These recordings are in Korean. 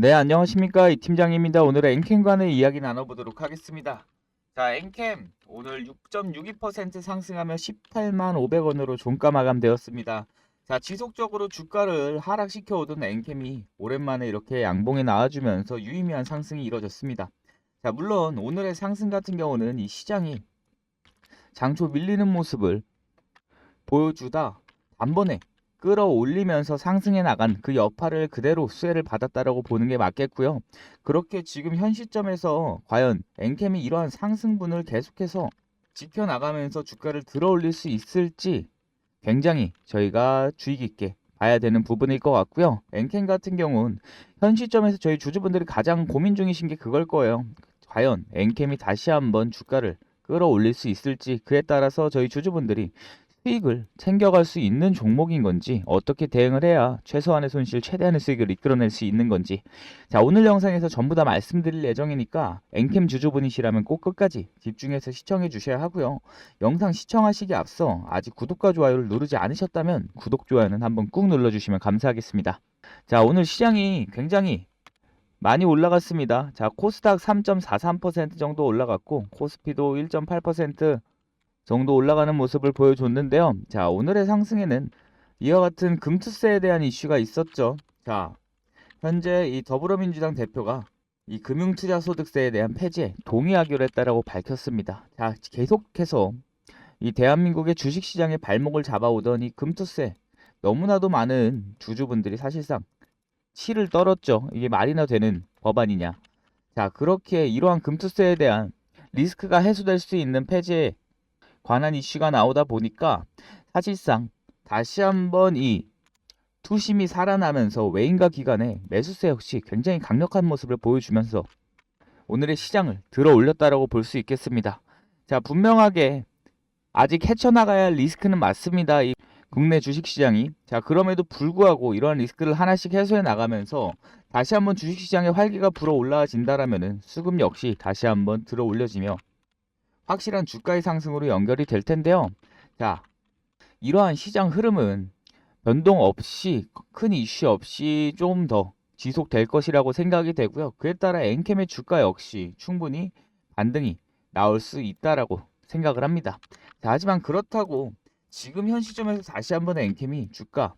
네, 안녕하십니까. 이 팀장입니다. 오늘의 엔캠 관의 이야기 나눠보도록 하겠습니다. 자, 엔캠 오늘 6.62% 상승하며 18만 500원으로 종가 마감되었습니다. 자, 지속적으로 주가를 하락시켜 오던 엔캠이 오랜만에 이렇게 양봉에 나와주면서 유의미한 상승이 이뤄졌습니다. 자, 물론 오늘의 상승 같은 경우는 이 시장이 장초 밀리는 모습을 보여주다 단번에 끌어올리면서 상승해 나간 그 여파를 그대로 수혜를 받았다라고 보는 게 맞겠고요. 그렇게 지금 현 시점에서 과연 엔캠이 이러한 상승분을 계속해서 지켜나가면서 주가를 들어올릴 수 있을지 굉장히 저희가 주의 깊게 봐야 되는 부분일 것 같고요. 엔캠 같은 경우는 현 시점에서 저희 주주분들이 가장 고민 중이신 게 그걸 거예요. 과연 엔캠이 다시 한번 주가를 끌어올릴 수 있을지 그에 따라서 저희 주주분들이 수익을 챙겨갈 수 있는 종목인 건지 어떻게 대응을 해야 최소한의 손실 최대한의 수익을 이끌어낼 수 있는 건지. 자 오늘 영상에서 전부 다 말씀드릴 예정이니까 엔캠 주주분이시라면 꼭 끝까지 집중해서 시청해 주셔야 하고요. 영상 시청하시기 앞서 아직 구독과 좋아요를 누르지 않으셨다면 구독 좋아요는 한번 꾹 눌러주시면 감사하겠습니다. 자 오늘 시장이 굉장히 많이 올라갔습니다. 자 코스닥 3.43% 정도 올라갔고 코스피도 1.8% 정도 올라가는 모습을 보여줬는데요. 자, 오늘의 상승에는 이와 같은 금투세에 대한 이슈가 있었죠. 자, 현재 이 더불어민주당 대표가 이 금융투자소득세에 대한 폐지에 동의하기로 했다라고 밝혔습니다. 자, 계속해서 이 대한민국의 주식시장의 발목을 잡아오던 이 금투세 너무나도 많은 주주분들이 사실상 치를 떨었죠. 이게 말이나 되는 법안이냐. 자, 그렇게 이러한 금투세에 대한 리스크가 해소될 수 있는 폐지에 관한 이슈가 나오다 보니까 사실상 다시 한번 이 투심이 살아나면서 외인과 기관의 매수세 역시 굉장히 강력한 모습을 보여주면서 오늘의 시장을 들어 올렸다라고 볼 수 있겠습니다. 자, 분명하게 아직 헤쳐나가야 할 리스크는 맞습니다. 이 국내 주식시장이. 자, 그럼에도 불구하고 이러한 리스크를 하나씩 해소해 나가면서 다시 한번 주식시장의 활기가 불어 올라진다라면은 수급 역시 다시 한번 들어 올려지며 확실한 주가의 상승으로 연결이 될 텐데요. 자, 이러한 시장 흐름은 변동 없이 큰 이슈 없이 좀 더 지속될 것이라고 생각이 되고요. 그에 따라 엔캠의 주가 역시 충분히 반등이 나올 수 있다라고 생각을 합니다. 자, 하지만 그렇다고 지금 현 시점에서 다시 한번 엔캠이 주가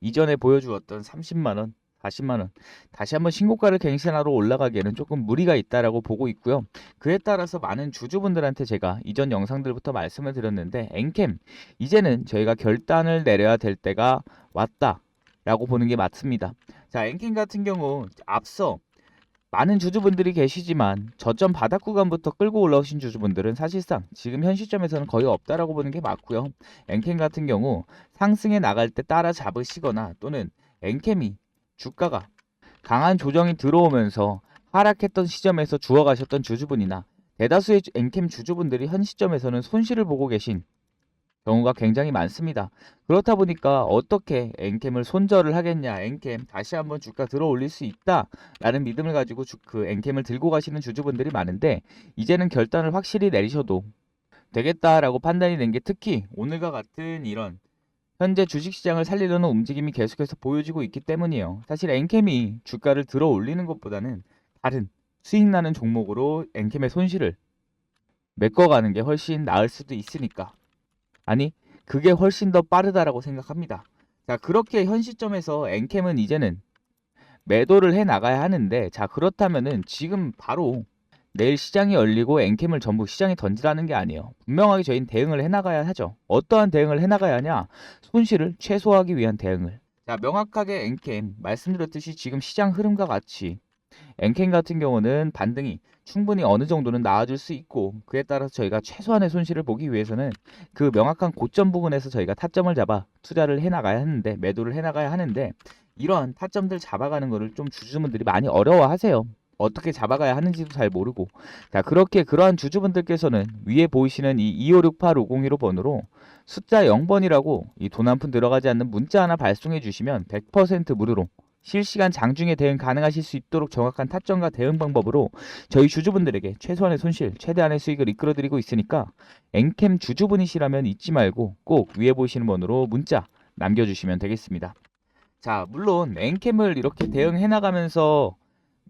이전에 보여주었던 30만 원, 40만 원 다시 한번 신고가를 갱신하러 올라가기에는 조금 무리가 있다라고 보고 있고요. 그에 따라서 많은 주주분들한테 제가 이전 영상들부터 말씀을 드렸는데 엔캠 이제는 저희가 결단을 내려야 될 때가 왔다 라고 보는 게 맞습니다. 자, 엔캠 같은 경우 앞서 많은 주주분들이 계시지만 저점 바닥 구간부터 끌고 올라오신 주주분들은 사실상 지금 현 시점에서는 거의 없다라고 보는 게 맞고요. 엔캠 같은 경우 상승에 나갈 때 따라 잡으시거나 또는 엔캠이 주가가 강한 조정이 들어오면서 하락했던 시점에서 주워가셨던 주주분이나 대다수의 엔캠 주주분들이 현 시점에서는 손실을 보고 계신 경우가 굉장히 많습니다. 그렇다 보니까 어떻게 엔캠을 손절을 하겠냐, 엔캠 다시 한번 주가 들어 올릴 수 있다라는 믿음을 가지고 주, 그 엔캠을 들고 가시는 주주분들이 많은데 이제는 결단을 확실히 내리셔도 되겠다라고 판단이 된 게 특히 오늘과 같은 이런 현재 주식시장을 살리려는 움직임이 계속해서 보여지고 있기 때문이에요. 사실 엔캠이 주가를 들어 올리는 것보다는 다른 수익 나는 종목으로 엔캠의 손실을 메꿔가는 게 훨씬 나을 수도 있으니까. 아니, 그게 훨씬 더 빠르다라고 생각합니다. 자, 그렇게 현 시점에서 엔캠은 이제는 매도를 해 나가야 하는데, 자, 그렇다면은 지금 바로 내일 시장이 열리고 엔캠을 전부 시장에 던지라는 게 아니에요. 분명하게 저희는 대응을 해나가야 하죠. 어떠한 대응을 해나가야 하냐? 손실을 최소화하기 위한 대응을. 자, 명확하게 엔캠 말씀드렸듯이 지금 시장 흐름과 같이 엔캠 같은 경우는 반등이 충분히 어느 정도는 나아질 수 있고 그에 따라서 저희가 최소한의 손실을 보기 위해서는 그 명확한 고점 부근에서 저희가 타점을 잡아 투자를 해나가야 하는데 매도를 해나가야 하는데 이러한 타점들 잡아가는 거를 좀 주주분들이 많이 어려워하세요. 어떻게 잡아가야 하는지도 잘 모르고 자 그렇게 그러한 주주분들께서는 위에 보이시는 이 2568-501호 번호로 숫자 0번이라고 이 돈 한 푼 들어가지 않는 문자 하나 발송해 주시면 100% 무료로 실시간 장중에 대응 가능하실 수 있도록 정확한 타점과 대응 방법으로 저희 주주분들에게 최소한의 손실, 최대한의 수익을 이끌어드리고 있으니까 엔캠 주주분이시라면 잊지 말고 꼭 위에 보이시는 번호로 문자 남겨주시면 되겠습니다. 자, 물론 엔캠을 이렇게 대응해 나가면서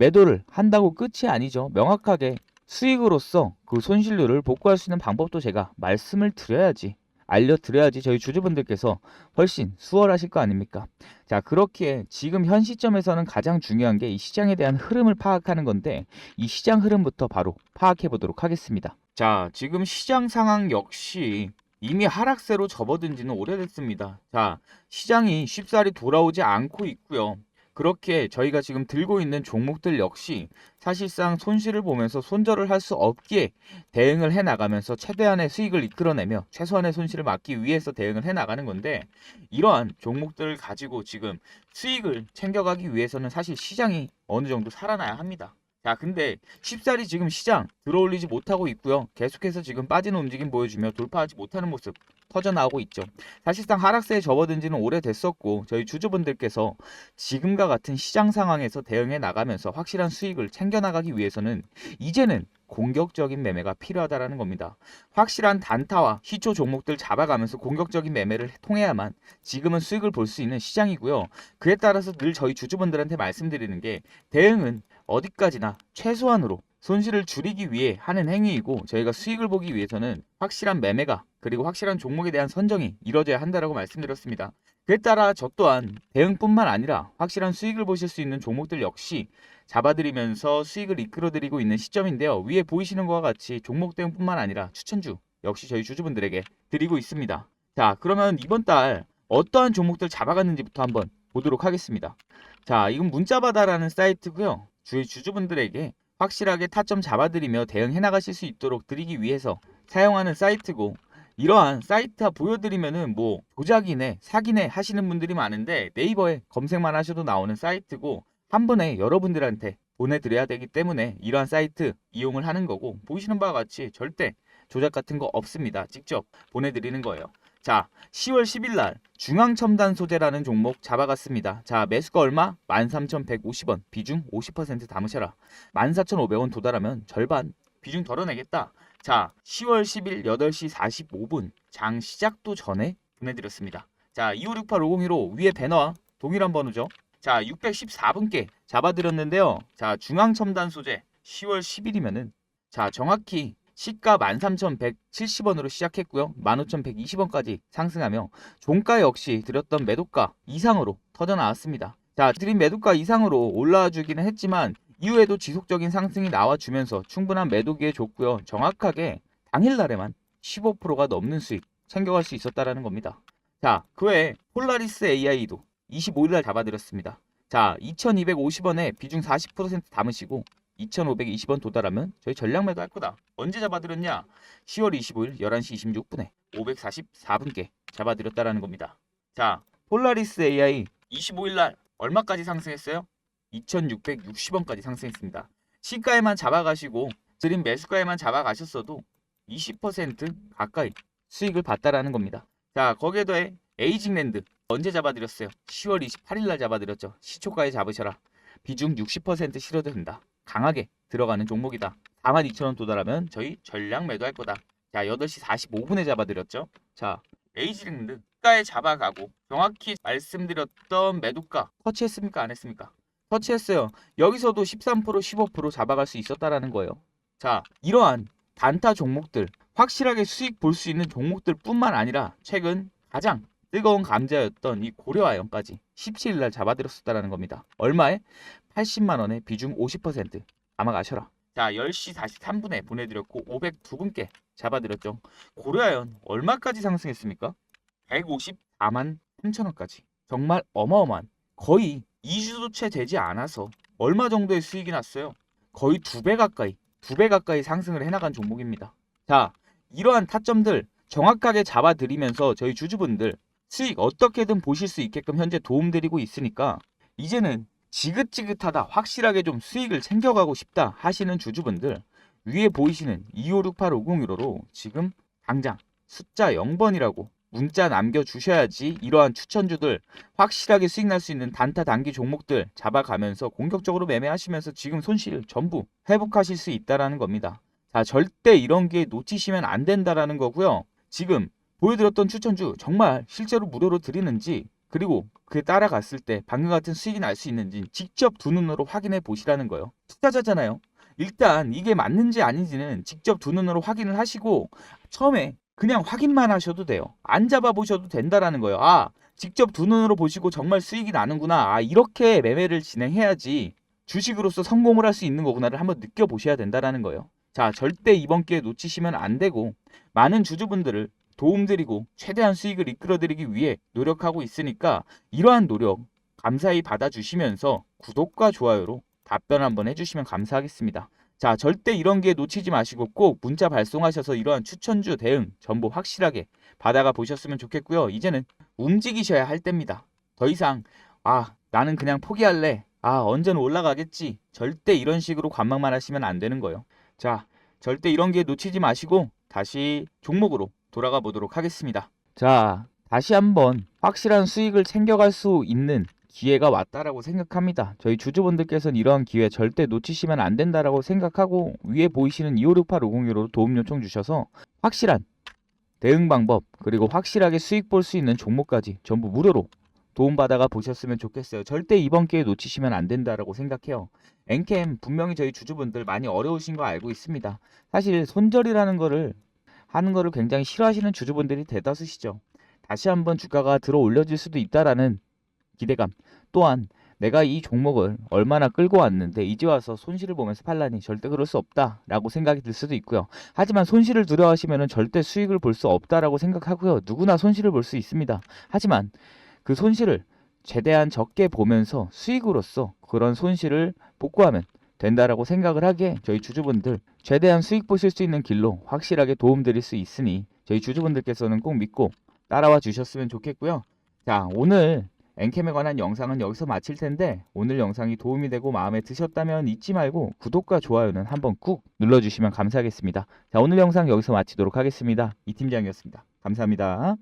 매도를 한다고 끝이 아니죠. 명확하게 수익으로서 그 손실률을 복구할 수 있는 방법도 제가 말씀을 드려야지 알려드려야지 저희 주주분들께서 훨씬 수월하실 거 아닙니까? 자 그렇기에 지금 현 시점에서는 가장 중요한 게 이 시장에 대한 흐름을 파악하는 건데 이 시장 흐름부터 바로 파악해 보도록 하겠습니다. 자 지금 시장 상황 역시 이미 하락세로 접어든 지는 오래됐습니다. 자 시장이 쉽사리 돌아오지 않고 있고요. 그렇게 저희가 지금 들고 있는 종목들 역시 사실상 손실을 보면서 손절을 할 수 없기에 대응을 해 나가면서 최대한의 수익을 이끌어내며 최소한의 손실을 막기 위해서 대응을 해 나가는 건데 이러한 종목들을 가지고 지금 수익을 챙겨가기 위해서는 사실 시장이 어느 정도 살아나야 합니다. 자, 근데 쉽사리 지금 시장 들어올리지 못하고 있고요. 계속해서 지금 빠지는 움직임 보여주며 돌파하지 못하는 모습 터져 나오고 있죠. 사실상 하락세에 접어든 지는 오래됐었고 저희 주주분들께서 지금과 같은 시장 상황에서 대응해 나가면서 확실한 수익을 챙겨 나가기 위해서는 이제는 공격적인 매매가 필요하다라는 겁니다. 확실한 단타와 시초 종목들 잡아가면서 공격적인 매매를 통해야만 지금은 수익을 볼 수 있는 시장이고요. 그에 따라서 늘 저희 주주분들한테 말씀드리는 게 대응은 어디까지나 최소한으로 손실을 줄이기 위해 하는 행위이고 저희가 수익을 보기 위해서는 확실한 매매가 그리고 확실한 종목에 대한 선정이 이루어져야 한다라고 말씀드렸습니다. 그에 따라 저 또한 대응뿐만 아니라 확실한 수익을 보실 수 있는 종목들 역시 잡아드리면서 수익을 이끌어드리고 있는 시점인데요. 위에 보이시는 것과 같이 종목 대응뿐만 아니라 추천주 역시 저희 주주분들에게 드리고 있습니다. 자 그러면 이번 달 어떠한 종목들 잡아갔는지부터 한번 보도록 하겠습니다. 자 이건 문자바다라는 사이트고요. 저희 주주분들에게 확실하게 타점 잡아드리며 대응해 나가실 수 있도록 드리기 위해서 사용하는 사이트고 이러한 사이트 보여드리면은 뭐 조작이네 사기네 하시는 분들이 많은데 네이버에 검색만 하셔도 나오는 사이트고 한 번에 여러분들한테 보내드려야 되기 때문에 이러한 사이트 이용을 하는 거고 보시는 바와 같이 절대 조작 같은 거 없습니다. 직접 보내드리는 거예요. 자, 10월 10일 날 중앙첨단 소재라는 종목 잡아갔습니다. 자, 매수가 얼마? 13,150원. 비중 50% 담으셔라. 14,500원 도달하면 절반 비중 덜어내겠다. 자, 10월 10일 8시 45분 장 시작도 전에 보내드렸습니다. 자, 2568-501호 위에 배너와 동일한 번호죠. 자, 614분께 잡아드렸는데요. 자, 중앙첨단 소재 10월 10일이면은 자, 정확히 시가 13,170원으로 시작했고요. 15,120원까지 상승하며 종가 역시 드렸던 매도가 이상으로 터져 나왔습니다. 자, 드린 매도가 이상으로 올라와 주기는 했지만 이후에도 지속적인 상승이 나와주면서 충분한 매도 기회 줬고요. 정확하게 당일날에만 15%가 넘는 수익 챙겨갈 수 있었다라는 겁니다. 자, 그 외에 폴라리스 AI도 25일날 잡아드렸습니다. 자, 2,250원에 비중 40% 담으시고 2,520원 도달하면 저희 전량 매도 할 거다. 언제 잡아드렸냐? 10월 25일 11시 26분에 544분께 잡아드렸다라는 겁니다. 자, 폴라리스 AI 25일 날 얼마까지 상승했어요? 2,660원까지 상승했습니다. 시가에만 잡아가시고 드림 매수가에만 잡아가셨어도 20% 가까이 수익을 봤다라는 겁니다. 자, 거기에 더해 에이징랜드 언제 잡아드렸어요? 10월 28일 날 잡아드렸죠. 시초가에 잡으셔라. 비중 60% 실어도 된다. 강하게 들어가는 종목이다. 42,000원 도달하면 저희 전량 매도할 거다. 자, 8시 45분에 잡아드렸죠. 자, 에이징랜드 가에 잡아가고 정확히 말씀드렸던 매도가 터치했습니까? 안 했습니까? 터치했어요. 여기서도 13% 15% 잡아갈 수 있었다라는 거예요. 자, 이러한 단타 종목들 확실하게 수익 볼 수 있는 종목들 뿐만 아니라 최근 가장 뜨거운 감자였던 이 고려아연까지 17일날 잡아들였었다라는 겁니다. 얼마에? 80만원에 비중 50% 담아가셔라. 자 10시 43분에 보내드렸고 502분께 잡아드렸죠. 고려아연 얼마까지 상승했습니까? 154만 3천 원까지 정말 어마어마한 거의 2주도 채 되지 않아서 얼마 정도의 수익이 났어요? 거의 두 배 가까이 두 배 가까이 상승을 해나간 종목입니다. 자 이러한 타점들 정확하게 잡아드리면서 저희 주주분들 수익 어떻게든 보실 수 있게끔 현재 도움드리고 있으니까 이제는 지긋지긋하다 확실하게 좀 수익을 챙겨가고 싶다 하시는 주주분들 위에 보이시는 25685015로 지금 당장 숫자 0번이라고 문자 남겨주셔야지 이러한 추천주들 확실하게 수익 날 수 있는 단타 단기 종목들 잡아가면서 공격적으로 매매하시면서 지금 손실 전부 회복하실 수 있다라는 겁니다. 자 절대 이런 게 놓치시면 안 된다라는 거고요. 지금 보여드렸던 추천주 정말 실제로 무료로 드리는지 그리고 그에 따라갔을 때 방금 같은 수익이 날 수 있는지 직접 두 눈으로 확인해 보시라는 거예요. 투자자잖아요. 일단 이게 맞는지 아닌지는 직접 두 눈으로 확인을 하시고 처음에 그냥 확인만 하셔도 돼요. 안 잡아 보셔도 된다라는 거예요. 아, 직접 두 눈으로 보시고 정말 수익이 나는구나. 아, 이렇게 매매를 진행해야지 주식으로서 성공을 할 수 있는 거구나를 한번 느껴보셔야 된다라는 거예요. 자, 절대 이번 기회 놓치시면 안 되고 많은 주주분들을 도움드리고 최대한 수익을 이끌어드리기 위해 노력하고 있으니까 이러한 노력 감사히 받아주시면서 구독과 좋아요로 답변 한번 해주시면 감사하겠습니다. 자, 절대 이런 기회 놓치지 마시고 꼭 문자 발송하셔서 이러한 추천주 대응 정보 확실하게 받아가 보셨으면 좋겠고요. 이제는 움직이셔야 할 때입니다. 더 이상 아, 나는 그냥 포기할래. 아, 언제는 올라가겠지. 절대 이런 식으로 관망만 하시면 안 되는 거예요. 자, 절대 이런 기회 놓치지 마시고 다시 종목으로 돌아가 보도록 하겠습니다. 자, 다시 한번 확실한 수익을 챙겨갈 수 있는 기회가 왔다라고 생각합니다. 저희 주주분들께서는 이러한 기회 절대 놓치시면 안 된다라고 생각하고 위에 보이시는 2568-501로 도움 요청 주셔서 확실한 대응 방법 그리고 확실하게 수익 볼 수 있는 종목까지 전부 무료로 도움받아가 보셨으면 좋겠어요. 절대 이번 기회 놓치시면 안 된다라고 생각해요. 엔캠 분명히 저희 주주분들 많이 어려우신 거 알고 있습니다. 사실 손절이라는 거를 하는 거를 굉장히 싫어하시는 주주분들이 대다수시죠. 다시 한번 주가가 들어 올려질 수도 있다라는 기대감 또한 내가 이 종목을 얼마나 끌고 왔는데 이제 와서 손실을 보면서 팔라니 절대 그럴 수 없다라고 생각이 들 수도 있고요. 하지만 손실을 두려워하시면 절대 수익을 볼 수 없다라고 생각하고요. 누구나 손실을 볼 수 있습니다. 하지만 그 손실을 최대한 적게 보면서 수익으로서 그런 손실을 복구하면 된다라고 생각을 하기에 저희 주주분들 최대한 수익 보실 수 있는 길로 확실하게 도움드릴 수 있으니 저희 주주분들께서는 꼭 믿고 따라와 주셨으면 좋겠고요. 자, 오늘 엔캠에 관한 영상은 여기서 마칠 텐데 오늘 영상이 도움이 되고 마음에 드셨다면 잊지 말고 구독과 좋아요는 한번 꾹 눌러주시면 감사하겠습니다. 자, 오늘 영상 여기서 마치도록 하겠습니다. 이 팀장이었습니다. 감사합니다.